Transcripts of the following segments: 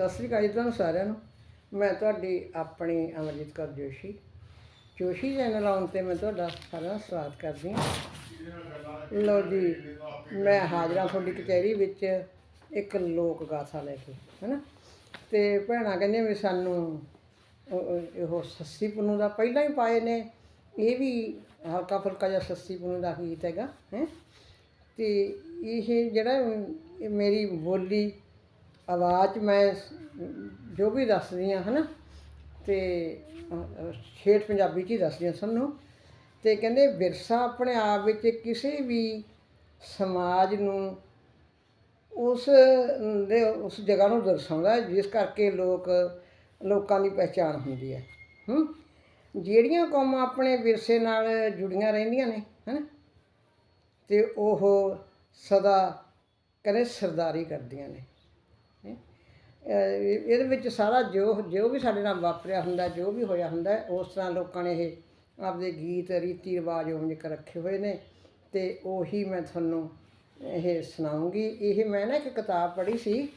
ਸਤਿ ਸ੍ਰੀ ਅਕਾਲ ਜੀ ਤੁਹਾਨੂੰ ਸਾਰਿਆਂ ਨੂੰ। ਮੈਂ ਤੁਹਾਡੀ ਆਪਣੀ ਅਮਰਜੀਤ ਕੌਰ ਜੋਸ਼ੀ। ਜੋਸ਼ੀ ਚੈਨਲ ਆਉਣ ਤੇ ਮੈਂ ਤੁਹਾਡਾ ਸਾਰਿਆਂ ਦਾ ਸਵਾਗਤ ਕਰਦੀ ਹਾਂ। ਲੋ ਜੀ, ਮੈਂ ਹਾਜ਼ਰਾਂ ਤੁਹਾਡੀ ਕਚਹਿਰੀ ਵਿੱਚ ਇੱਕ ਲੋਕ ਗਾਥਾ ਲੈ ਕੇ, ਹੈਨਾ? ਤੇ ਭੈਣਾਂ ਕਹਿੰਦੇ ਵੀ ਸਾਨੂੰ ਉਹ- ਸੱਸੀ ਪੁੰਨੂ ਦਾ ਪਹਿਲਾਂ ਹੀ ਪਾਏ ਨੇ। ਇਹ ਵੀ ਹਲਕਾ ਫੁਲਕਾ ਜਿਹਾ ਸੱਸੀ ਪੁੰਨੂ ਦਾ ਗੀਤ ਹੈਗਾ, ਹੈ? ਤੇ ਇਹ ਜਿਹੜਾ ਮੇਰੀ ਬੋਲੀ ਆਵਾਜ਼ 'ਚ ਮੈਂ ਜੋ ਵੀ ਦੱਸਦੀ ਹਾਂ, ਹਨਾ? ਤੇ ਛੇਠ ਪੰਜਾਬੀ 'ਚ ਹੀ ਦੱਸਦੀ ਹਾਂ ਸਾਨੂੰ ਤੇ ਕਹਿੰਦੇ ਵਿਰਸਾ ਆਪਣੇ ਆਪ ਵਿੱਚ ਕਿਸੇ ਵੀ ਸਮਾਜ ਨੂੰ ਉਸ ਦੇ ਉਸ ਜਗ੍ਹਾ ਨੂੰ ਦਰਸਾਉਂਦਾ ਜਿਸ ਕਰਕੇ ਲੋਕ, ਲੋਕਾਂ ਦੀ ਪਹਿਚਾਣ ਹੁੰਦੀ ਹੈ। ਹੂੰ? ਜਿਹੜੀਆਂ ਕੌਮਾਂ ਆਪਣੇ ਵਿਰਸੇ ਨਾਲ ਜੁੜੀਆਂ ਰਹਿੰਦੀਆਂ ਨੇ, ਹਨ? ਤੇ ਉਹ ਸਦਾ, ਕਹਿੰਦੇ ਸਰਦਾਰੀ ਕਰਦੀਆਂ ਨੇ। ਇਹਦੇ ਵਿੱਚ ਸਾਰਾ ਜੋ ਜੋ ਵੀ ਸਾਡੇ ਨਾਲ ਵਾਪਰਿਆ ਹੁੰਦਾ ਜੋ ਵੀ ਹੋਇਆ ਹੁੰਦਾ ਉਸ ਤਰ੍ਹਾਂ ਲੋਕਾਂ ਨੇ ਇਹ ਆਪਦੇ ਗੀਤ ਰੀਤੀ ਰਿਵਾਜ ਉਵੇਂ ਜਿਹਾ ਰੱਖੇ ਹੋਏ ਨੇ। ਤੇ ਉਹੀ ਮੈਂ ਤੁਹਾਨੂੰ ਇਹ ਸੁਣਾਉਂਗੀ। ਇਹ ਮੈਂ ਨਾ ਇੱਕ ਕਿਤਾਬ ਪੜ੍ਹੀ ਸੀ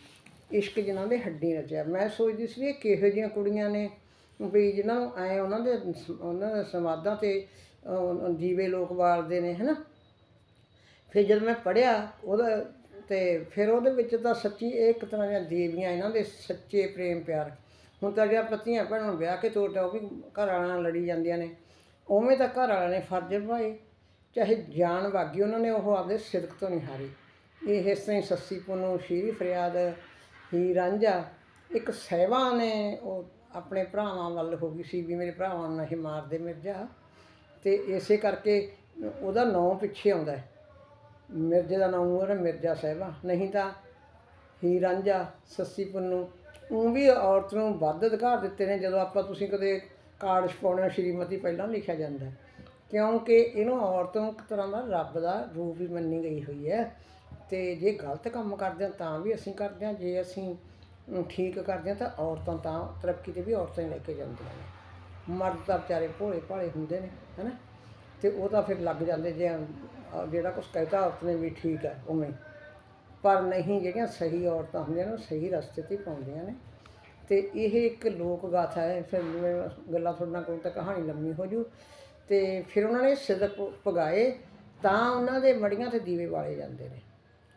ਇਸ਼ਕ ਜਿਨ੍ਹਾਂ ਦੇ ਹੱਡੀ ਰਚਿਆ। ਮੈਂ ਸੋਚਦੀ ਸੀ ਇਹ ਕਿਹੋ ਜਿਹੀਆਂ ਕੁੜੀਆਂ ਨੇ ਵੀ ਜਿਨ੍ਹਾਂ ਨੂੰ ਐ ਉਹਨਾਂ ਦੇ ਉਹਨਾਂ ਦੇ ਸਮਾਧਾਂ ਤੇ ਅਹ, ਦੀਵੇ ਲੋਕ ਬਾਲਦੇ ਨੇ ਹਨਾ? ਫਿਰ ਜਦ ਮੈਂ ਪੜਿਆ ਉਹਦਾ ਤੇ ਫਿਰ ਉਹਦੇ ਵਿੱਚ ਤਾਂ ਸੱਚੀ ਇਹ ਇੱਕ ਤਰ੍ਹਾਂ ਦੀਆਂ ਦੇਵੀਆਂ, ਇਹਨਾਂ ਦੇ ਸੱਚੇ ਪ੍ਰੇਮ ਪਿਆਰ। ਹੁਣ ਤਾਂ ਜਿਹੜੀਆਂ ਪਤੀਆਂ ਭੈਣਾਂ ਨੂੰ ਵਿਆਹ ਕੇ ਤੋਰਦਾ, ਉਹ ਵੀ ਘਰ ਵਾਲਿਆਂ ਨਾਲ ਲੜੀ ਜਾਂਦੀਆਂ ਨੇ। ਉਵੇਂ ਤਾਂ ਘਰ ਵਾਲਿਆਂ ਨੇ ਫਰਜ਼ ਨਿਭਾਏ। ਚਾਹੇ ਜਾਨ ਵਾਗੀ, ਉਹਨਾਂ ਨੇ ਉਹ ਆਪਦੇ ਸਿਦਕ ਤੋਂ ਨਹੀਂ ਹਾਰੀ। ਇਹ ਇਸ ਤਰ੍ਹਾਂ ਹੀ ਸੱਸੀ ਪੁੰਨੂ, ਸ਼ੀਰੀ ਫਰਿਆਦ ਹੀ ਰਾਂਝਾ, ਇੱਕ ਸਹਿਵਾ ਨੇ, ਉਹ ਆਪਣੇ ਭਰਾਵਾਂ ਵੱਲ ਹੋ ਗਈ ਸੀ ਵੀ ਮੇਰੇ ਭਰਾਵਾਂ ਨੂੰ ਨਹੀਂ ਮਾਰਦੇ ਮਿਰਜ਼ਾ। ਤੇ ਇਸੇ ਕਰਕੇ ਉਹਦਾ ਨਾਂ ਪਿੱਛੇ ਆਉਂਦਾ ਹੈ। ਮਿਰਜ਼ੇ ਦਾ ਨਾਮ ਉਹਦਾ ਮਿਰਜ਼ਾ ਸਾਹਿਬਾ, ਨਹੀਂ ਤਾਂ ਹੀ ਰਾਂਝਾ ਸੱਸੀ ਪੁੰਨੂ। ਉਹ ਵੀ ਔਰਤ ਨੂੰ ਵੱਧ ਅਧਿਕਾਰ ਦਿੱਤੇ ਨੇ, ਜਦੋਂ ਆਪਾਂ ਤੁਸੀਂ ਕਦੇ ਕਾਰਡ ਛਪਾਉਣਾ ਸ਼੍ਰੀਮਤੀ ਪਹਿਲਾਂ ਲਿਖਿਆ ਜਾਂਦਾ ਕਿਉਂਕਿ ਇਹਨੂੰ ਔਰਤ ਨੂੰ ਇੱਕ ਤਰ੍ਹਾਂ ਦਾ ਰੱਬ ਦਾ ਰੂਪ ਹੀ ਮੰਨੀ ਗਈ ਹੋਈ ਹੈ। ਤੇ ਜੇ ਗਲਤ ਕੰਮ ਕਰਦੇ ਹਾਂ ਤਾਂ ਵੀ ਅਸੀਂ ਕਰਦੇ ਹਾਂ, ਜੇ ਅਸੀਂ ਠੀਕ ਕਰਦੇ ਹਾਂ ਤਾਂ ਔਰਤਾਂ ਤਾਂ ਤਰੱਕੀ ਤੇ ਵੀ ਔਰਤਾਂ ਹੀ ਲੈ ਕੇ ਜਾਂਦੀਆਂ ਨੇ। ਮਰਦ ਤਾਂ ਵਿਚਾਰੇ ਭੋਲੇ ਭਾਲੇ ਹੁੰਦੇ ਨੇ ਹੈਨਾ ਤੇ ਉਹ ਤਾਂ ਫਿਰ ਲੱਗ ਜਾਂਦੇ ਜੇ ਜਿਹੜਾ ਕੁਝ ਕਹਿਤਾ ਔਰਤ ਨੇ ਵੀ ਠੀਕ ਹੈ, ਉਵੇਂ। ਪਰ ਨਹੀਂ, ਜਿਹੜੀਆਂ ਸਹੀ ਔਰਤਾਂ ਹੁੰਦੀਆਂ ਨੇ, ਉਹ ਸਹੀ ਰਸਤੇ ਤੇ ਪਾਉਂਦੀਆਂ ਨੇ। ਤੇ ਇਹ ਇੱਕ ਲੋਕ ਗਾਥਾ ਹੈ, ਫਿਰ ਜਿਵੇਂ ਗੱਲਾਂ ਤੁਹਾਡੇ ਨਾਲ ਕਰੂੰ ਤਾਂ ਕਹਾਣੀ ਲੰਮੀ ਹੋ ਜੂ। ਤੇ ਫਿਰ ਉਹਨਾਂ ਨੇ ਸਿਦਕ ਪਗਾਏ ਤਾਂ ਉਹਨਾਂ ਦੇ ਮੜੀਆਂ ਤੇ ਦੀਵੇ ਵਾਲੇ ਜਾਂਦੇ ਨੇ।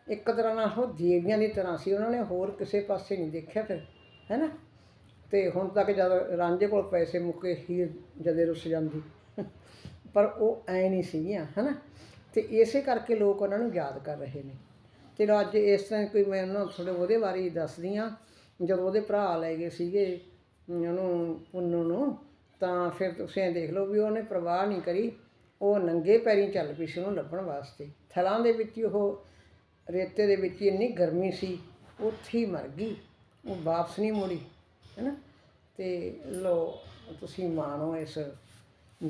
ਇੱਕ ਤਰ੍ਹਾਂ ਨਾਲ ਉਹ ਦੇਵੀਆਂ ਦੀ ਤਰ੍ਹਾਂ ਸੀ, ਉਹਨਾਂ ਨੇ ਹੋਰ ਕਿਸੇ ਪਾਸੇ ਨਹੀਂ ਦੇਖਿਆ ਫਿਰ ਹੈਨਾ ਤੇ ਹੁਣ ਤੱਕ ਜਦ ਰਾਂਝੇ ਕੋਲ ਪੈਸੇ ਮੁੱਕੇ ਹੀ ਜਦੇ ਰੁੱਸ ਜਾਂਦੀ। ਪਰ ਉਹ ਐ ਨਹੀਂ ਸੀਗੀਆਂ ਹਨਾ ਤੇ ਇਸੇ ਕਰਕੇ ਲੋਕ ਉਹਨਾਂ ਨੂੰ ਯਾਦ ਕਰ ਰਹੇ ਨੇ। ਚਲੋ ਅੱਜ ਇਸ ਤਰ੍ਹਾਂ ਕੋਈ ਮੈਂ ਉਹਨਾਂ ਨੂੰ ਥੋੜੇ ਉਹਦੇ ਬਾਰੇ ਦੱਸਦੀ ਹਾਂ। ਜਦੋਂ ਉਹਦੇ ਭਰਾ ਲੈ ਗਏ ਸੀਗੇ, ਉਹਨੂੰ, ਪੁੰਨੂ ਨੂੰ, ਤਾਂ ਫਿਰ ਤੁਸੀਂ ਦੇਖ ਲਓ ਵੀ ਉਹਨੇ ਪ੍ਰਵਾਹ ਨਹੀਂ ਕਰੀ। ਉਹ ਨੰਗੇ ਪੈਰੀਂ ਚੱਲ ਪਈ ਸੀ ਉਹਨੂੰ ਲੱਭਣ ਵਾਸਤੇ। ਥਲਾਂ ਦੇ ਵਿੱਚ ਉਹ, ਰੇਤੇ ਦੇ ਵਿੱਚ ਇੰਨੀ ਗਰਮੀ ਸੀ, ਉੱਥੇ ਹੀ ਮਰ ਗਈ। ਉਹ ਵਾਪਸ ਨਹੀਂ ਮੁੜੀ, ਹੈਨਾ? ਤੇ ਲੋ, ਤੁਸੀਂ ਮਾਣੋ ਇਸ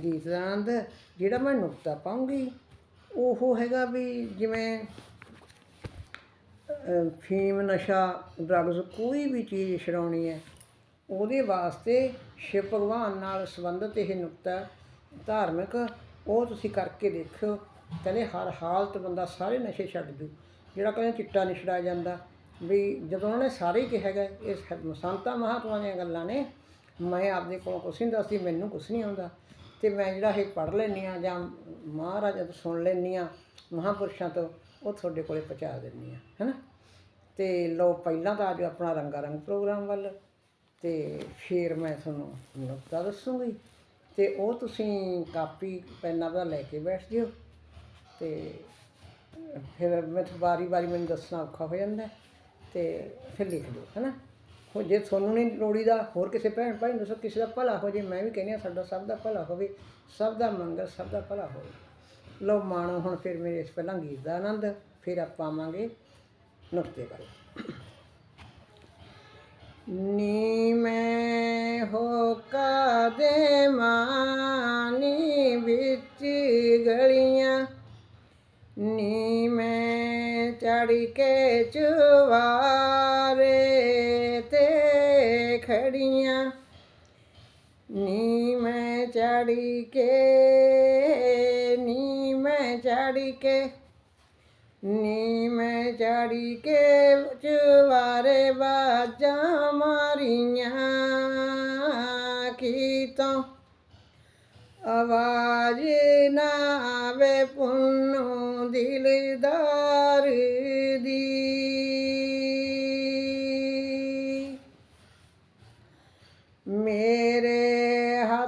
ਗੀਤ ਦਾ ਆਨੰਦ, ਜਿਹੜਾ ਮੈਂ ਨੁਕਤਾ ਪਾਉਂਗੀ। ਉਹ ਹੈਗਾ ਵੀ ਜਿਵੇਂ ਫੀਮ, ਨਸ਼ਾ ਡਰੱਗਸ ਕੋਈ ਵੀ ਚੀਜ਼ ਛਡਾਉਣੀ ਹੈ, ਉਹਦੇ ਵਾਸਤੇ ਸ਼ਿਵ ਭਗਵਾਨ ਨਾਲ ਸੰਬੰਧਿਤ ਇਹ ਨੁਕਤਾ ਧਾਰਮਿਕ ਉਹ ਤੁਸੀਂ ਕਰਕੇ ਦੇਖਿਓ, ਕਹਿੰਦੇ ਹਰ ਹਾਲਤ ਬੰਦਾ ਸਾਰੇ ਨਸ਼ੇ ਛੱਡ ਦੂ, ਜਿਹੜਾ ਕਹਿੰਦੇ ਚਿੱਟਾ ਨਹੀਂ ਛਡਾਇਆ ਜਾਂਦਾ। ਵੀ ਜਦੋਂ ਉਹਨਾਂ ਨੇ ਸਾਰੇ ਹੀ ਕਿਹਾ ਗਿਆ ਇਹ ਸ- ਸੰਤਾਂ ਮਹਾਤਮਾ ਦੀਆਂ ਗੱਲਾਂ ਨੇ, ਮੈਂ ਆਪਦੇ ਕੋਲੋਂ ਕੁਛ ਨਹੀਂ ਦੱਸਦੀ, ਮੈਨੂੰ ਕੁਛ ਨਹੀਂ ਆਉਂਦਾ। ਅਤੇ ਮੈਂ ਜਿਹੜਾ ਇਹ ਪੜ੍ਹ ਲੈਂਦੀ ਹਾਂ ਜਾਂ ਮਹਾਰਾਜਾ ਤੋਂ ਸੁਣ ਲੈਂਦੀ ਹਾਂ, ਮਹਾਂਪੁਰਸ਼ਾਂ ਤੋਂ, ਉਹ ਤੁਹਾਡੇ ਕੋਲੇ ਪਹੁੰਚਾ ਦਿੰਦੀ ਹਾਂ ਹੈ ਨਾ ਅਤੇ ਲਓ ਪਹਿਲਾਂ ਤਾਂ ਅੱਜ ਆਪਣਾ ਰੰਗਾ ਰੰਗ ਪ੍ਰੋਗਰਾਮ ਵੱਲ ਅਤੇ ਫਿਰ ਮੈਂ ਤੁਹਾਨੂੰ ਨੁਕਤਾ ਦੱਸੂਗੀ। ਅਤੇ ਉਹ ਤੁਸੀਂ ਕਾਪੀ, ਪੈਨ ਆਪਦਾ ਲੈ ਕੇ ਬੈਠ ਜਿਓ ਅਤੇ ਫਿਰ ਮੈਂ ਵਾਰੀ ਵਾਰੀ ਮੈਨੂੰ ਦੱਸਣਾ ਔਖਾ ਹੋ ਜਾਂਦਾ ਅਤੇ ਫਿਰ ਲਿਖ ਦਿਓ ਹੈ ਨਾ ਹੋ ਜੇ ਤੁਹਾਨੂੰ ਨਹੀਂ ਲੋੜੀ ਦਾ ਹੋਰ ਕਿਸੇ ਭੈਣ ਭਾਈ ਨੂੰ ਦੱਸੋ ਕਿਸੇ ਦਾ ਭਲਾ ਹੋ ਜੇ, ਮੈਂ ਵੀ ਕਹਿੰਦੀ ਹਾਂ ਸਾਡਾ ਸਭ ਦਾ ਭਲਾ ਹੋਵੇ, ਸਭ ਦਾ ਮੰਗਲ, ਸਭ ਦਾ ਭਲਾ ਹੋਵੇ। ਲਓ ਮਾਣੋ ਹੁਣ ਫਿਰ ਮੇਰੇ ਇਸ ਪਹਿਲਾਂ ਗੀਤ ਦਾ ਆਨੰਦ, ਫਿਰ ਆਪਾਂ ਆਵਾਂਗੇ ਨੁਕਤੇ ਵੱਲ। ਨੀ ਮੈਂ ਹੋ ਕਾ ਕਾਦੇ ਮਾਨੀ ਵਿੱਚ ਗਲੀਆਂ, ਨੀ ਮੈਂ ਚੜ ਕੇ ਚੁਵਾਰੇ। ਨੀ ਮੈਂ ਚੜ ਕੇ, ਨੀ ਮੈਂ ਚੜ ਕੇ, ਨੀ ਮੈਂ ਚੜੀ ਕੇ ਚਵਾਰੇ ਬਾਜਾਂ ਮਾਰੀਆਂ। ਕੀਤੋਂ ਆਵਾਜ਼ ਨਾ ਆਵੇ ਪੁੰਨੂ ਦਿਲਦਾਰ ਦੀ। ਮੇਰੇ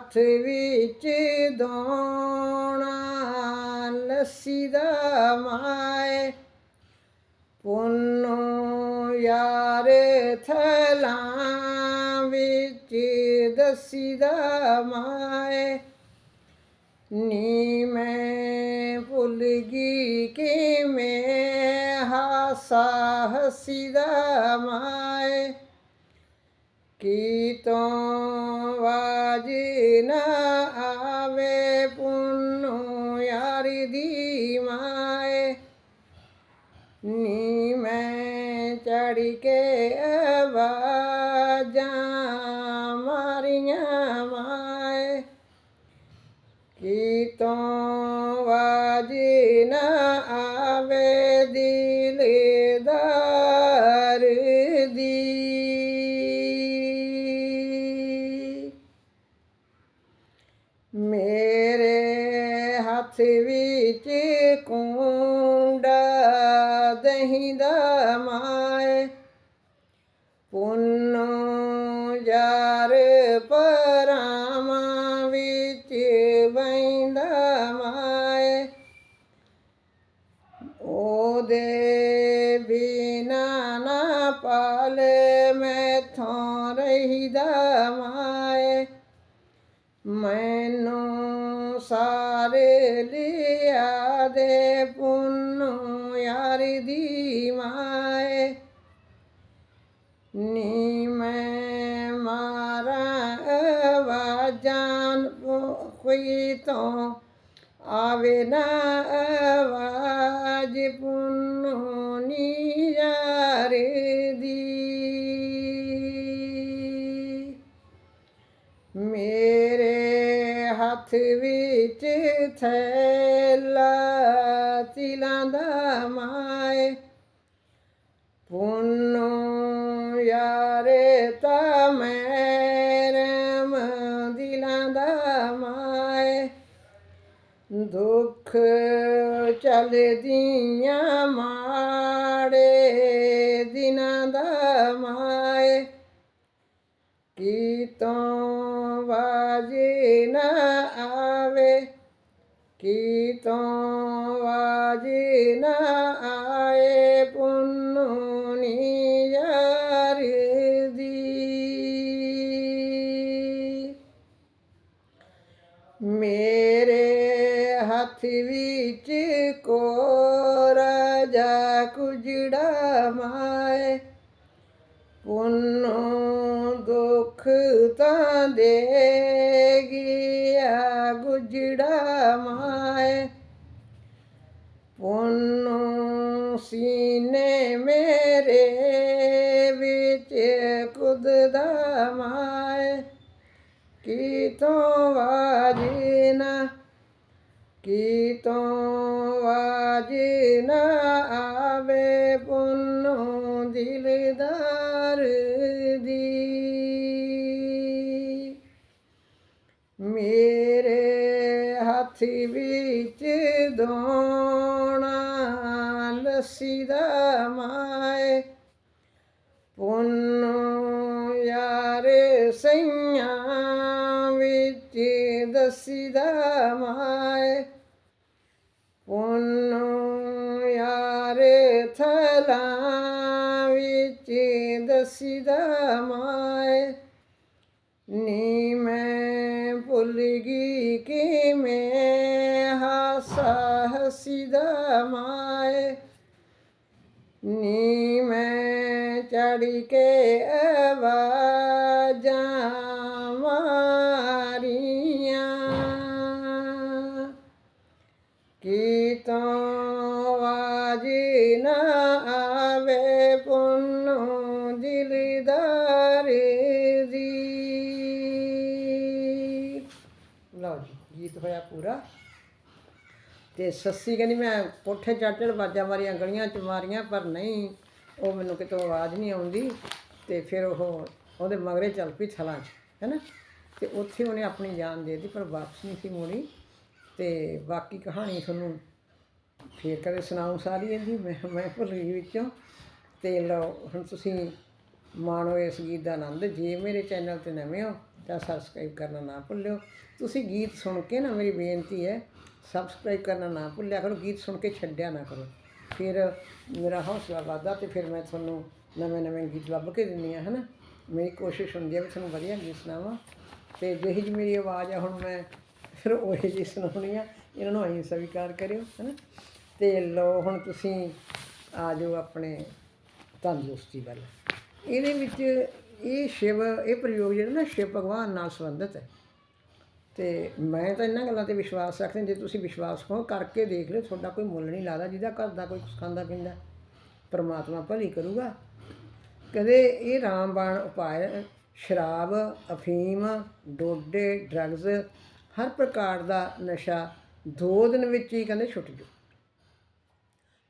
ਹੱਥ ਵਿੱਚ ਦੋਣਾ ਲੱਸੀ ਦਾ ਮਾਏ। ਪੁੰਨੂ ਯਾਰ ਥਲਾਂ ਵਿੱਚ ਦਸੀ ਦਾ ਮਾਏ। ਨੀ ਮੈਂ ਭੁੱਲ ਗਈ ਕਿ ਮੈਂ ਹਾਸਾ ਹਸੀ ਦਾ ਮਾਏ। ਕੀ ਤੋਂ ਵਾਜ ਨਾ ਆਵੇ ਪੁੰਨੂ ਯਾਰੀ ਦੀ ਮਾਏ। ਨੀ ਮੈਂ ਹੱਥ ਵਿੱਚ ਕੁੰਡਾ ਦਹੀਂ ਦਾ ਮਾਏ। ਸਾਰੇ ਲਿਆ ਦੇ ਪੁੰਨੂ ਯਾਰੀ ਦੀ ਮਾਏ। ਨੀ ਮੈਂ ਮਾਰਾ ਆਵਾਜ਼ਾਂ ਕੋਈ ਤੋਂ ਆਵੇ ਨਾ ਆਵਾਜ਼ ਪੁੰਨੂ ਹੱਥ ਵਿੱਚ ਥੈਲਾ ਤਿਲਾਂ ਦਾ ਮਾਏ। ਪੁੰਨੂ ਯਾਰੇ ਤਾ ਮੈਰਮ ਦਿਲਾਂ ਦਾ ਮਾਏ। ਦੁੱਖ ਚਲਦੀਆਂ ਮਾੜੇ ਦਿਨਾਂ ਦਾ ਮਾਏ। ਕੀ ਤੋਂ ਬਾਜ ਨਾ ਆਵੇ ਕੀ ਤੋਂ ਬਾਜ ਨਾ ਆਏ ਪੁੰਨੂ ਨੀ ਯਾਰ ਦੀ ਮੇਰੇ ਹੱਥ ਵਿੱਚ ਕੋਰਾ ਜਾ ਕੁਜੜਾ ਮਾਏ ਪੁੰਨੂ ਦੁੱਖ ਤਾਂ ਦੇ ਗਿਆ ਗੁਜੜਾ ਮਾਏ। ਪੁੰਨੂ ਸੀਨੇ ਮੇਰੇ ਵਿੱਚ ਕੁਦਦਾ ਮਾਏ। ਕੀ ਤੋਂ ਵਾਜਨਾ ਕੀ ਤੋਂ ਵਾਜਨਾ ਆਵੇ ਪੁੰਨੂ ਦਿਲਦਾਰ ਦਾ ਮੇਰੇ ਹੱਥ ਵਿੱਚ ਦੋਣਾ ਲੱਸੀ ਦਾ ਮਾਏ। ਪੁੰਨੂ ਯਾਰ ਸਈਆਂ ਵਿੱਚ ਦਸੀ ਦਾ ਮਾਏ। ਪੁੰਨੂ ਯਾਰ ਥਲਾਂ ਵਿੱਚ ਦਸੀ ਦਾ ਮਾਏ। ਕੇ ਆਵਾਜ਼ਾਂ ਮਾਰੀਆਂ ਕੀ ਤੋਂ ਆਵਾਜ਼ ਨਾ ਆਵੇ ਪੁੰਨੂ ਦਿਲਦਾਰ ਦੀ ਲਓ ਜੀ, ਗੀਤ ਹੋਇਆ ਪੂਰਾ। ਤੇ ਸੱਸੀ ਕਹਿੰਦੀ, ਮੈਂ ਪੁੱਠੇ ਚੜ੍ਹ ਚੜ੍ਹ ਮਾਰੀਆਂ ਗਲੀਆਂ ਚ ਮਾਰੀਆਂ ਪਰ ਨਹੀਂ। ਉਹ ਮੈਨੂੰ ਕਿਤੋਂ ਆਵਾਜ਼ ਨਹੀਂ ਆਉਂਦੀ ਤੇ ਫਿਰ ਉਹ ਉਹਦੇ ਮਗਰੇ ਚੱਲ ਪਈ ਥਲਾਂ 'ਚ, ਹੈਨਾ? ਤੇ ਉੱਥੇ ਉਹਨੇ ਆਪਣੀ ਜਾਨ ਦੇ ਦਿੱਤੀ, ਪਰ ਵਾਪਸ ਨਹੀਂ ਸੀ ਮੋੜੀ। ਤੇ ਬਾਕੀ ਕਹਾਣੀ ਤੁਹਾਨੂੰ ਫੇਰ ਕਦੇ ਸੁਣਾਉ ਸਾਰੀ ਇਹਦੀ, ਮੈਂ ਮੈਂ ਭੁੱਲ ਗਈ ਵਿੱਚੋਂ। ਤੇ ਲਓ, ਹੁਣ ਤੁਸੀਂ ਮਾਣੋ ਇਸ ਗੀਤ ਦਾ ਆਨੰਦ, ਜੇ ਮੇਰੇ ਚੈਨਲ ਤੇ ਨਵੇਂ ਹੋ ਤਾਂ ਸਬਸਕ੍ਰਾਈਬ ਕਰਨਾ ਨਾ ਭੁੱਲਿਓ। ਤੁਸੀਂ ਗੀਤ ਸੁਣ ਕੇ ਨਾ, ਮੇਰੀ ਬੇਨਤੀ ਹੈ ਸਬਸਕ੍ਰਾਈਬ ਕਰਨਾ ਨਾ ਭੁੱਲਿਆ ਕਰੋ, ਗੀਤ ਸੁਣ ਕੇ ਛੱਡਿਆ ਨਾ ਕਰੋ। ਫਿਰ ਮੇਰਾ ਹੌਸਲਾ ਵੱਧਦਾ ਅਤੇ ਫਿਰ ਮੈਂ ਤੁਹਾਨੂੰ ਨਵੇਂ ਨਵੇਂ ਗੀਤ ਲੱਭ ਕੇ ਦਿੰਦੀ ਹਾਂ ਹੈ ਨਾ ਮੇਰੀ ਕੋਸ਼ਿਸ਼ ਹੁੰਦੀ ਹੈ ਵੀ ਤੁਹਾਨੂੰ ਵਧੀਆ ਗੀਤ ਸੁਣਾਵਾਂ। ਅਤੇ ਜਿਹੀ ਜਿਹੀ ਮੇਰੀ ਆਵਾਜ਼ ਆ, ਹੁਣ ਮੈਂ ਫਿਰ ਉਹ ਜਿਹੀ ਸੁਣਾਉਣੀ ਆ। ਇਹਨਾਂ ਨੂੰ ਅਸੀਂ ਸਵੀਕਾਰ ਕਰਿਓ ਹੈ ਨਾ ਅਤੇ ਲੋ ਹੁਣ ਤੁਸੀਂ ਆ ਜਾਓ ਆਪਣੇ ਤੰਦਰੁਸਤੀ ਵੱਲ। ਇਹਦੇ ਵਿੱਚ ਇਹ ਸ਼ਿਵ, ਇਹ ਪ੍ਰਯੋਗ ਜਿਹੜਾ ਨਾ ਸ਼ਿਵ ਭਗਵਾਨ ਨਾਲ ਸੰਬੰਧਿਤ ਹੈ। ਤੇ ਮੈਂ ਤਾਂ ਇਹਨਾਂ ਗੱਲਾਂ ਤੇ ਵਿਸ਼ਵਾਸ ਰੱਖਦਾ ਜੇ ਤੁਸੀਂ ਵਿਸ਼ਵਾਸ ਕਰੋ, ਕਰਕੇ ਦੇਖ ਲਿਓ, ਤੁਹਾਡਾ ਕੋਈ ਮੁੱਲ ਨਹੀਂ ਲੱਗਦਾ ਜਿਹਦਾ ਘਰ ਦਾ ਕੋਈ ਕੁਛ ਖਾਂਦਾ ਪੀਂਦਾ, ਪਰਮਾਤਮਾ ਭਲੀ ਕਰੂਗਾ। ਕਦੇ ਇਹ ਰਾਮਬਾਣ ਉਪਾਅ ਸ਼ਰਾਬ, ਅਫੀਮ, ਡੋਡੇ ਡਰੱਗਸ ਹਰ ਪ੍ਰਕਾਰ ਦਾ ਨਸ਼ਾ ਦੋ ਦਿਨ ਵਿੱਚ ਹੀ ਕਹਿੰਦੇ ਛੁੱਟ ਜੂ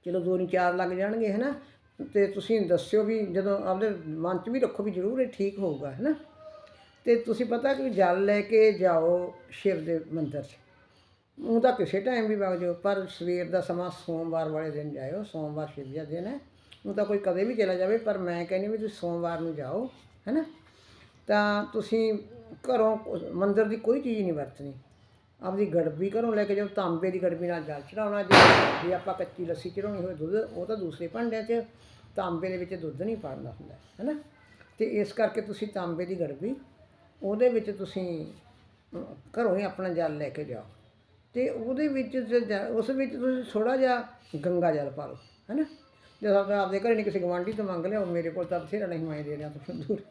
ਚਲੋ ਦੋ ਨਹੀਂ ਚਾਰ ਲੱਗ ਜਾਣਗੇ ਹੈ ਨਾ ਤੇ ਤੁਸੀਂ ਦੱਸਿਓ ਵੀ ਜਦੋਂ ਆਪਦੇ ਮਨ 'ਚ ਵੀ ਰੱਖੋ ਵੀ ਜ਼ਰੂਰ ਇਹ ਠੀਕ ਹੋਊਗਾ ਹੈ ਨਾ ਤੇ ਤੁਸੀਂ ਪਤਾ ਕਿ ਜਲ ਲੈ ਕੇ ਜਾਓ ਸ਼ਿਵ ਦੇ ਮੰਦਿਰ 'ਚ। ਉਹ ਤਾਂ ਕਿਸੇ ਟਾਈਮ ਵੀ ਵਗ ਜਾਓ, ਪਰ ਸਵੇਰ ਦਾ ਸਮਾਂ ਸੋਮਵਾਰ ਵਾਲੇ ਦਿਨ ਜਾਇਓ, ਸੋਮਵਾਰ ਸ਼ਿਵ ਜੀ ਦਾ ਦਿਨ ਹੈ। ਉਹ ਤਾਂ ਕੋਈ ਕਦੇ ਵੀ ਚਲਾ ਜਾਵੇ, ਪਰ ਮੈਂ ਕਹਿੰਦੀ ਵੀ ਤੁਸੀਂ ਸੋਮਵਾਰ ਨੂੰ ਜਾਓ, ਹੈਨਾ? ਤਾਂ ਤੁਸੀਂ ਘਰੋਂ ਮੰਦਿਰ ਦੀ ਕੋਈ ਚੀਜ਼ ਨਹੀਂ ਵਰਤਣੀ। ਆਪਦੀ ਗੜਬੀ ਘਰੋਂ ਲੈ ਕੇ ਜਾਓ, ਤਾਂਬੇ ਦੀ ਗੜਬੀ ਨਾਲ ਜਲ ਚੜਾਉਣਾ ਜੇ ਜੇ ਆਪਾਂ ਕੱਚੀ ਲੱਸੀ ਚੜਾਉਣੀ ਹੋਵੇ ਦੁੱਧ, ਉਹ ਤਾਂ ਦੂਸਰੇ ਭਾਂਡਿਆਂ 'ਚ ਤਾਂਬੇ ਦੇ ਵਿੱਚ ਦੁੱਧ ਨਹੀਂ ਪਾਉਣਾ ਹੁੰਦਾ, ਹੈਨਾ? ਤੇ ਇਸ ਕਰਕੇ ਤੁਸੀਂ ਤਾਂਬੇ ਦੀ ਗੜਬੀ ਉਹਦੇ ਵਿੱਚ ਤੁਸੀਂ ਘਰੋਂ ਹੀ ਆਪਣਾ ਜਲ ਲੈ ਕੇ ਜਾਓ। ਤੇ ਉਹਦੇ ਵਿੱਚ ਜੇ ਜ- ਉਸ ਵਿੱਚ ਤੁਸੀਂ ਥੋੜਾ ਜਿਹਾ ਗੰਗਾ ਜਲ ਪਾ ਲਓ, ਹੈਨਾ? ਜੇ ਆਪਾਂ ਆਪਦੇ ਘਰੇ ਨਹੀਂ ਕਿਸੇ ਗਵਾਂਢੀ ਤੋਂ ਮੰਗ ਲਿਆ ਮੇਰੇ ਕੋਲ ਤਾਂ ਬਥੇਰਾ ਨਹੀਂ ਮੈਂ ਦੇ ਰਿਹਾ ਤਾਂ ਦੂਰ।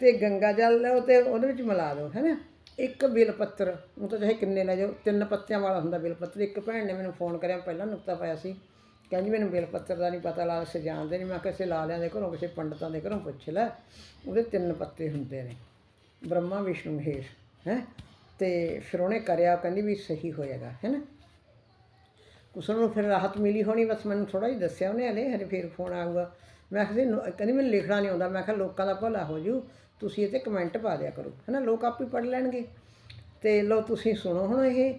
ਤੇ ਗੰਗਾ ਜਲ ਲਓ ਤੇ ਉਹਦੇ ਵਿੱਚ ਮਿਲਾ ਦਿਓ, ਹੈਨਾ? ਇੱਕ ਬਿਲ ਪੱਤਰ, ਉਹ ਤਾਂ ਚਾਹੇ ਕਿੰਨੇ ਲੈ ਜਾਓ, ਤਿੰਨ ਪੱਤਿਆਂ ਵਾਲਾ ਹੁੰਦਾ ਬਿਲ ਪੱਤਰ। ਇੱਕ ਭੈਣ ਨੇ ਮੈਨੂੰ ਫੋਨ ਕਰਿਆ, ਪਹਿਲਾਂ ਨੁਕਤਾ ਪਾਇਆ ਸੀ। ਕਹਿੰਦੀ ਮੈਨੂੰ ਬਿਲ ਪੱਤਰ ਦਾ ਨਹੀਂ ਪਤਾ, ਲਾ ਸੇ ਨਹੀਂ ਮੈਂ ਕਿਹਾ ਕਿਸੇ ਲਾਲਿਆਂ ਦੇ ਘਰੋਂ, ਕਿਸੇ ਪੰਡਤਾਂ ਦੇ ਘਰੋਂ ਪੁੱਛ ਲੈ। ਉਹਦੇ ਤਿੰਨ ਪੱਤੇ ਹੁੰਦੇ ਨੇ। ਬ੍ਰਹਮਾ, ਵਿਸ਼ਨੂੰ, ਮਹੇਸ਼, ਹੈ? ਤੇ ਫਿਰ ਉਹਨੇ ਕਰਿਆ ਕਹਿੰਦੀ ਵੀ ਸਹੀ ਹੋਏਗਾ, ਹੈ ਨਾ? ਕੁਛ ਨੂੰ ਫਿਰ ਰਾਹਤ ਮਿਲੀ ਹੋਣੀ, ਬਸ ਮੈਨੂੰ ਥੋੜਾ ਜਿਹਾ ਦੱਸਿਆ ਉਹਨੇ ਹਲੇ ਹਲੇ ਫਿਰ ਫੋਨ ਆਊਗਾ। ਮੈਂ ਕਿਹਾ ਕਹਿੰਦੀ ਮੈਨੂੰ ਲਿਖਣਾ ਨਹੀਂ ਆਉਂਦਾ, ਮੈਂ ਕਿਹਾ ਲੋਕਾਂ ਦਾ ਭਲਾ ਹੋ ਜੂ, ਤੁਸੀਂ ਇਹ ਤੇ ਕਮੈਂਟ ਪਾ ਦਿਆ ਕਰੋ, ਹੈ ਨਾ? ਲੋਕ ਆਪ ਹੀ ਪੜ੍ਹ ਲੈਣਗੇ। ਤੇ ਲਓ ਤੁਸੀਂ ਸੁਣੋ ਹੁਣ ਇਹ,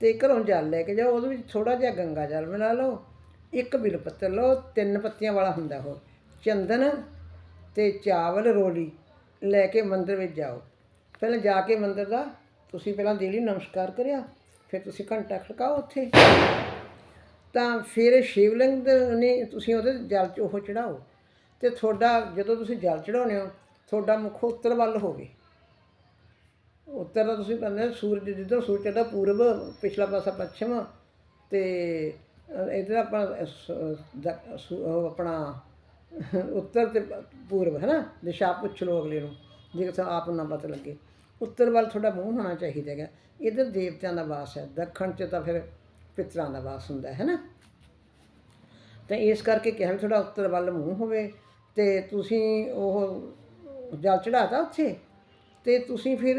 ਤੇ ਘਰੋਂ ਜਲ ਲੈ ਕੇ ਜਾਓ, ਉਹਦੇ ਵਿੱਚ ਥੋੜਾ ਜਿਹਾ ਗੰਗਾ ਜਲ ਮਿਲਾ ਲਓ, ਇੱਕ ਬਿਲ ਪੱਤਰ ਲਓ, ਤਿੰਨ ਪੱਤੀਆਂ ਵਾਲਾ ਹੁੰਦਾ ਉਹ, ਚੰਦਨ ਤੇ ਚਾਵਲ ਰੋਲੀ। ਲੈ ਕੇ ਮੰਦਿਰ ਵਿੱਚ ਜਾਓ। ਪਹਿਲਾਂ ਜਾ ਕੇ ਮੰਦਿਰ ਦਾ ਤੁਸੀਂ ਪਹਿਲਾਂ ਦੇਲੀ ਨਮਸਕਾਰ ਕਰਿਆ ਫਿਰ ਤੁਸੀਂ ਘੰਟਾ ਖੜਕਾਓ ਉੱਥੇ। ਤਾਂ ਫਿਰ ਸ਼ਿਵਲਿੰਗ ਨੇ ਤੁਸੀਂ ਉਹਦੇ ਜਲ 'ਚ ਉਹ ਚੜਾਓ ਤੇ ਤੁਹਾਡਾ ਜਦੋਂ ਤੁਸੀਂ ਜਲ ਚੜਾਉਂਦੇ ਹੋ ਤੁਹਾਡਾ ਮੁੱਖ ਉੱਤਰ ਵੱਲ ਹੋਵੇ ਉੱਤਰ ਦਾ ਤੁਸੀਂ ਕਹਿੰਦੇ ਸੂਰਜ ਜਿੱਧਰ ਸੂਰਜ ਚੜ੍ਹਦਾ ਪੂਰਬ ਪਿਛਲਾ ਪਾਸਾ ਪੱਛਮ ਤੇ ਅ, ਇੱਧਰ ਆਪਾਂ ਆਪਣਾ ਉੱਤਰ ਤੇ ਪੂਰਬ, ਹੈ ਨਾ? ਦਿਸ਼ਾ ਪੁੱਛ ਲਓ ਅਗਲੇ ਨੂੰ, ਜੇ ਕਿਸੇ ਆਪ ਨੂੰ ਨਾ ਪਤਾ ਲੱਗੇ। ਉੱਤਰ ਵੱਲ ਤੁਹਾਡਾ ਮੂੰਹ ਹੋਣਾ ਚਾਹੀਦਾ ਹੈਗਾ। ਇੱਧਰ ਦੇਵਤਿਆਂ ਦਾ ਵਾਸ ਹੈ, ਦੱਖਣ 'ਚ ਤਾਂ ਫਿਰ ਪਿਤਰਾਂ ਦਾ ਵਾਸ ਹੁੰਦਾ, ਹੈ ਨਾ? ਤਾਂ ਇਸ ਕਰਕੇ ਕਿਹਾ ਵੀ ਤੁਹਾਡਾ ਉੱਤਰ ਵੱਲ ਮੂੰਹ ਹੋਵੇ ਤੇ ਤੁਸੀਂ ਉਹ ਜਲ ਚੜਾਤਾ ਉੱਥੇ? ਤੇ ਤੁਸੀਂ ਫਿਰ,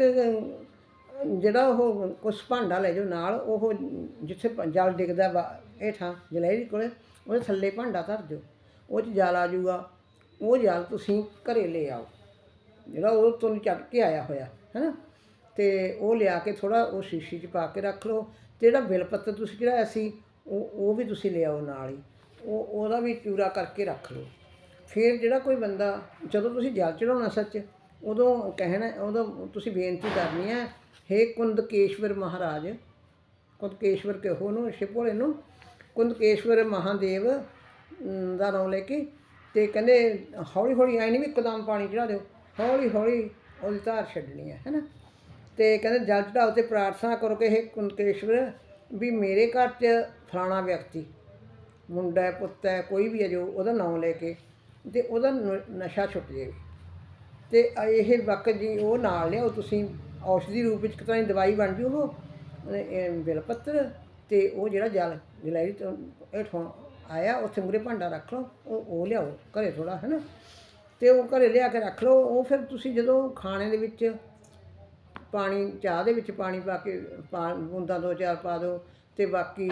ਜਿਹੜਾ ਉਹ ਕੁਛ ਭਾਂਡਾ ਲੈ ਜਾਓ ਨਾਲ, ਉਹ ਜਿੱਥੇ ਜਲ ਡਿੱਗਦਾ ਵਾ, ਹੇਠਾਂ ਜਲਹਿਰੀ ਕੋਲੇ, ਉਹਦੇ ਥੱਲੇ ਭਾਂਡਾ ਧਰ ਦਿਓ। ਉਹ 'ਚ ਜਲ ਆ ਜਾਊਗਾ। ਉਹ ਜਲ ਤੁਸੀਂ ਘਰੇ ਲੈ ਆਓ। ਜਿਹੜਾ ਉਹ ਤੁਹਾਨੂੰ ਚੱਕ ਕੇ ਆਇਆ ਹੋਇਆ ਹੈ ਨਾ ਤੇ ਉਹ ਲਿਆ ਕੇ ਥੋੜਾ ਉਹ ਸ਼ੀਸ਼ੀ 'ਚ ਪਾ ਕੇ ਰੱਖ ਲਓ। ਤੇ ਜਿਹੜਾ ਬਿਲ ਪੱਤਰ ਤੁਸੀਂ ਚੜਾਇਆ ਸੀ, ਉਹ ਉਹ ਵੀ ਤੁਸੀਂ ਲਿਆਓ ਨਾਲ ਹੀ। ਉਹ, ਉਹਦਾ ਵੀ ਚੂਰਾ ਕਰਕੇ ਰੱਖ ਲਓ। ਫਿਰ ਜਿਹੜਾ ਕੋਈ ਬੰਦਾ, ਜਦੋਂ ਤੁਸੀਂ ਜਲ ਚੜਾਉਣਾ ਸੱਚ, ਉਦੋਂ ਕਹਿਣਾ, ਉਦੋਂ ਤੁਸੀਂ ਬੇਨਤੀ ਕਰਨੀ ਹੈ, ਹੇ ਕੁੰਦਕੇਸ਼ਵਰ ਮਹਾਰਾਜ, ਕੁੰਦਕੇਸ਼ਵਰ ਕਹੋ ਨੂੰ, ਸ਼ਿਵ ਭੋਲੇ ਨੂੰ? ਕੁੰਦਕੇਸ਼ਵਰ ਮਹਾਦੇਵ ਦਾ ਨਾਮ ਲੈ ਕੇ ਤੇ ਕਹਿੰਦੇ ਹੌਲੀ ਹੌਲੀ ਐ ਨਹੀਂ ਵੀ ਇੱਕਦਮ ਪਾਣੀ ਚੜਾ ਦਿਓ, ਹੌਲੀ ਹੌਲੀ ਉਹਦੀ ਧਾਰ ਛੱਡਣੀ ਹੈ ਹੈਨਾ ਤੇ ਕਹਿੰਦੇ ਜਲ ਚੜਾਓ ਤੇ ਪ੍ਰਾਰਥਨਾ ਕਰੋ ਕਿ ਇਹ ਕੁੰਦਕੇਸ਼ਵਰ ਵੀ ਮੇਰੇ ਘਰ 'ਚ ਫਲਾਣਾ ਵਿਅਕਤੀ, ਮੁੰਡਾ ਹੈ, ਪੁੱਤ ਹੈ, ਕੋਈ ਵੀ ਹੈ ਜੋ ਉਹਦਾ ਨਾਮ ਲੈ ਕੇ ਤੇ ਉਹਦਾ ਨ- ਨਸ਼ਾ ਛੁੱਟ ਜਾਵੇ। ਤੇ ਇਹ ਵਕਤ ਜੀ ਉਹ ਨਾਲ ਲਿਆਓ ਤੁਸੀਂ ਔਸ਼ਧੀ ਰੂਪ ਵਿੱਚ ਕਿਤਾਂ ਦੀ ਦਵਾਈ ਬਣ ਜੂ ਉਹ ਬਿਲ ਪੱਤਰ ਤੇ ਉਹ ਜਿਹੜਾ ਜਲ ਜਲੈਰੀ ਤੋਂ ਹੇਠੋਂ ਆਇਆ, ਉੱਥੇ ਮੂਰੇ ਭਾਂਡਾ ਰੱਖ ਲਓ, ਉਹ ਉਹ ਲਿਆਓ, ਘਰੇ ਥੋੜਾ ਹੈ ਨਾ ਤੇ ਉਹ ਘਰੇ ਲਿਆ ਕੇ ਰੱਖ ਲਓ, ਉਹ ਫਿਰ ਤੁਸੀਂ ਜਦੋਂ ਖਾਣੇ ਦੇ ਵਿੱਚ ਪਾਣੀ, ਚਾਹ ਦੇ ਵਿੱਚ ਪਾਣੀ ਪਾ ਕੇ, ਪਾ ਬੂੰਦਾਂ ਦੋ, ਚਾਰ ਪਾ ਦਿਓ ਤੇ ਬਾਕੀ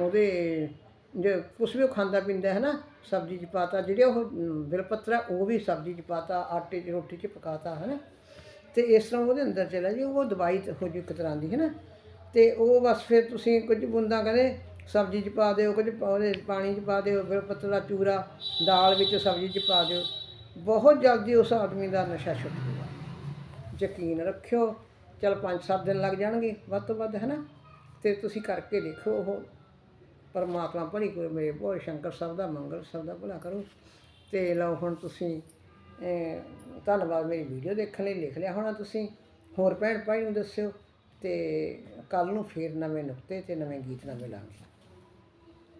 ਉਹਦੇ ਜੇ ਕੁਛ ਵੀ ਉਹ ਖਾਂਦਾ ਪੀਂਦਾ ਹੈ ਨਾ ਸਬਜ਼ੀ 'ਚ ਪਾਤਾ, ਜਿਹੜੇ ਉਹ ਬਿਲਪੱਤਰ ਆ, ਉਹ ਵੀ ਸਬਜ਼ੀ 'ਚ ਪਾਤਾ, ਆਟੇ 'ਚ, ਰੋਟੀ 'ਚ ਪਕਾਤਾ ਹੈ ਨਾ ਤੇ ਇਸ ਤਰ੍ਹਾਂ ਉਹਦੇ ਅੰਦਰ ਚਲਾ ਜੀ, ਉਹ ਦਵਾਈ ਤੇ ਹੋ ਜੂ ਇੱਕ ਤਰ੍ਹਾਂ ਦੀ ਹੈ ਨਾ ਤੇ ਉਹ ਬਸ ਫਿਰ ਤੁਸੀਂ ਕੁਝ ਬੁੰਦਾ ਕਹਿੰਦੇ ਸਬਜ਼ੀ 'ਚ ਪਾ ਦਿਓ ਕੁਝ ਪਾ- ਉਹਦੇ ਪਾਣੀ 'ਚ ਪਾ ਦਿਓ ਫਿਰ ਪੱਤਲਾ ਚੂਰਾ ਦਾਲ ਵਿੱਚ ਸਬਜ਼ੀ 'ਚ ਪਾ ਦਿਓ। ਬਹੁਤ ਜਲਦੀ ਉਸ ਆਦਮੀ ਦਾ ਨਸ਼ਾ ਛੁੱਟ ਜੂਗਾ। ਯਕੀਨ ਰੱਖਿਓ ਚਲ 5-7 ਦਿਨ ਲੱਗ ਜਾਣਗੇ ਵੱਧ ਤੋਂ ਵੱਧ ਹੈ ਨਾ ਤੇ ਤੁਸੀਂ ਕਰਕੇ ਦੇਖੋ ਉਹ ਪਰਮਾਤਮਾ ਭਲੀ ਕੋਈ ਮੇਰੇ ਭੋਲੇ ਸ਼ੰਕਰ ਸਾਹਿਬ ਦਾ ਮੰਗਲ ਸਭ ਦਾ ਭਲਾ ਕਰੋ। ਤੇ ਲਓ ਹੁਣ ਤੁਸੀਂ ਅਹ, ਧੰਨਵਾਦ ਮੇਰੀ ਵੀਡੀਓ ਦੇਖਣ ਲਈ ਲਿਖ ਲਿਆ ਹੋਣਾ ਤੁਸੀਂ। ਹੋਰ ਭੈਣ ਭਾਈ ਨੂੰ ਦੱਸਿਓ ਤੇ ਕੱਲ ਨੂੰ ਫੇਰ ਨਵੇਂ ਨੁਕਤੇ ਤੇ ਨਵੇਂ ਗੀਤ ਨਾਲ ਮਿਲਾਂਗੇ